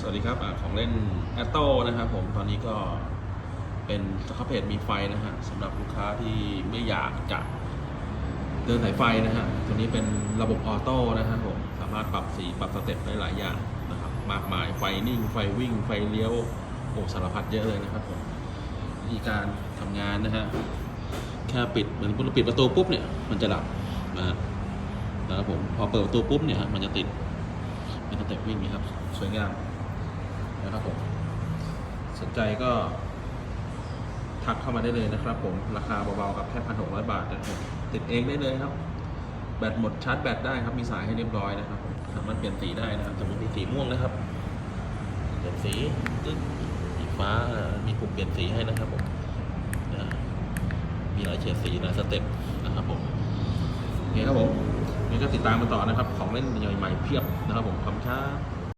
สวัสดีครับอของเล่น a t t o นะครับผมตอนนี้ก็เป็นสครับเพจมีไฟนะฮะสำหรับลูกค้าที่ไม่อยากจะเดินสายไฟนะฮะตัวนี้เป็นระบบออโต้นะครับผมสามารถปรับสีปรับสเต็ปได้หลายอย่างนะครับมากมายไฟนิ่ง ไฟวิ่ง ไฟเลี้ยวโอ้สารพัดเยอะเลยนะครับผมวิธีการทำงานนะฮะแค่ปิดเหมือนเราปิดประตูปุ๊บเนี่ยมันจะดับนะฮะนะครับผมพอเปิดประตูปุ๊บเนี่ยมันจะติดเป็นสเต็ปวิ่งนี่ครับสวยงามนะครับผม สน ใจก็ทักเข้ามาได้เลยนะครับผมราคาเบาๆกับแค่พันหกร้อยบาทนะครับติดเองได้เลยครับ แบตหมดชาร์จแบตได้ครับมีสายให้เรียบร้อยนะครับสามารถเปลี่ยนสีได้นะครับสมมติมีสีม่วงนะครับเปลี่ยนสีตึ๊ดสีฟ้ามีปุ่มเปลี่ยนสีให้นะครับผมมีหลายเฉดสีหลายสเต็ปนะครับผมโอเคครับผมงั้นก็ติดตามมาต่อนะครับ ของเล่นใหม่ๆเพียบนะครับผมขอบคุณครับ